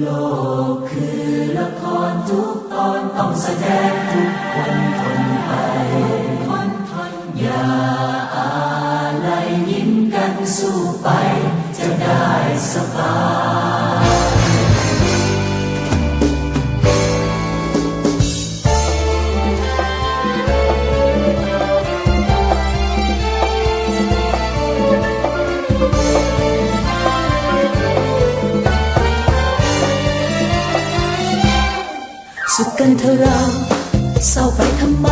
โลกคือละครทุกตอนต้องแสดงทุกคนทนไปคนทนอย่าอะไรยิ้มกันสู้ไป จะได้สบาย สุขกันเธอเราเศร้าไปทำไม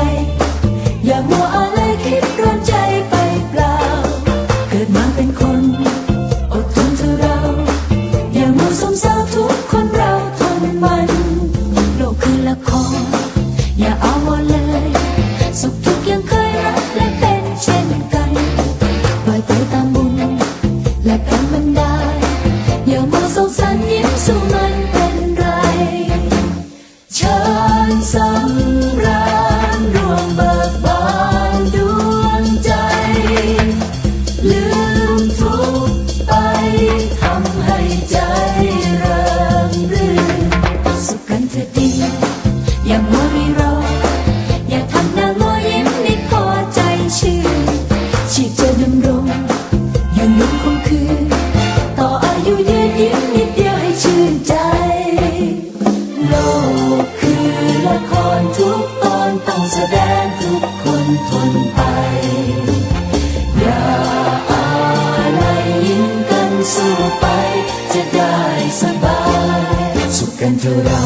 อย่ามัวอะไรคิดร้อนใจไปเปล่า เกิดมาเป็นคนอดทนเธอเรา อย่ามัวสมเศร้าทุกคนเราทนมัน โลกคือละครอย่าเอาวเลย ญ แสดงทุกคนทนไป อย่าอะไรยิ้มกันสู้ไป จะได้สบาย สุขกันเถอะเรา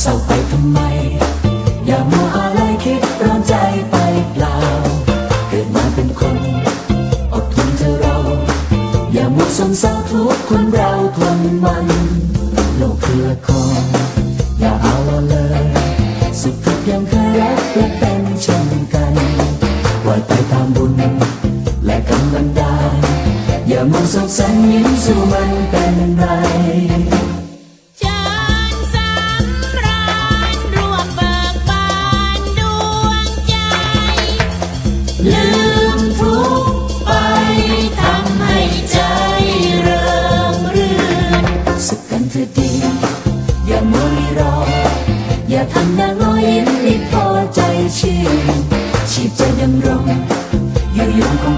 เศร้าไปทำไม อย่ามัวอะไรคิดร้อนใจไปเปล่า เกิดมาเป็นคนอดทนเถอะเรา อย่ามัวสมเศร้าทุกคนเราทนมัน โลกคือละครอย่าเอาเลยสุข ยังเคยรักและเป็นเช่นกันปล่อยไปตามบุญ และกำลังดาลอย่ามัวสงสัยยิ้มสู้มันเป็นไร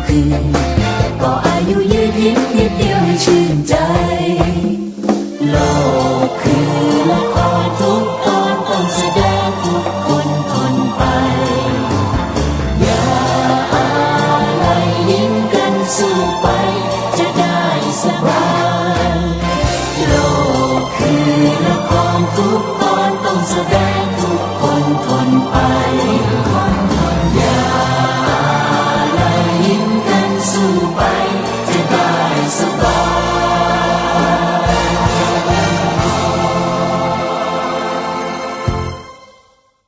คืนก็อายุยืนยิ้มนิดเดียวให้ชื่นใจ โลกคือละครทุกตอนต้องแสดงทุกคนทนไป อย่าอะไรยิ้มกันสู้ไป จะได้สบายโลกคือละครทุกตอนต้องแสดง